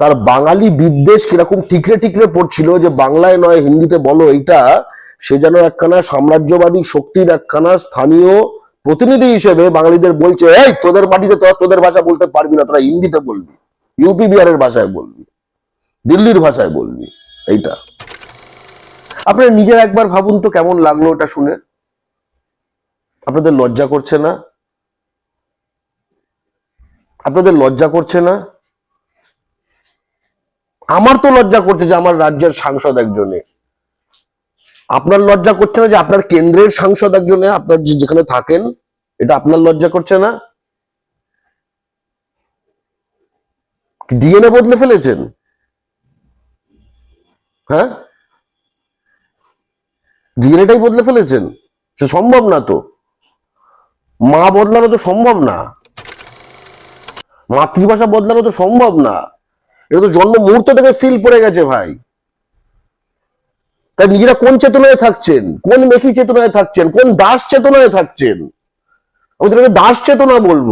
তার বাঙালি বিদ্বেষ কীরকম ঠিকরে ঠিকরে পড়ছিল যে বাংলায় নয়, হিন্দিতে বলো, এইটা সে যেন একখানা সাম্রাজ্যবাদী শক্তির একখানা স্থানীয় প্রতিনিধি হিসেবে বাঙালিদের বলছে, এই, তোদের মাটিতে তো তোদের ভাষা বলতে পারবি না, তোরা হিন্দিতে বলবি, ইউপি, বিহারের ভাষায় বলবি, দিল্লির ভাষায় বলবি, এইটা। আপনার নিজের একবার ভাবুন তো কেমন লাগল ওটা শুনে। আপনাদের লজ্জা করছে না? আপনাদের লজ্জা করছে না? আমার তো লজ্জা করছে যে আমার রাজ্যের সাংসদ একজনে। আপনার লজ্জা করছে না যে আপনার কেন্দ্রের সাংসদ একজনে আপনার যেখানে থাকেন, এটা আপনার লজ্জা করছে না? ডিএনএ বদলে ফেলেছেন? হ্যাঁ? ডিএনএটাই বদলে ফেলেছেন? সে সম্ভব না তো। মা বদলানো তো সম্ভব না। মাতৃভাষা বদলানো তো সম্ভব না। এটা তো জন্ম মুহূর্ত থেকে সিল পড়ে গেছে ভাই। তাই নিজেরা কোন চেতনায় থাকছেন? কোন মেকি চেতনায় থাকছেন? কোন দাস চেতনায় থাকছেন? আমি তোমাকে দাস চেতনা বলব।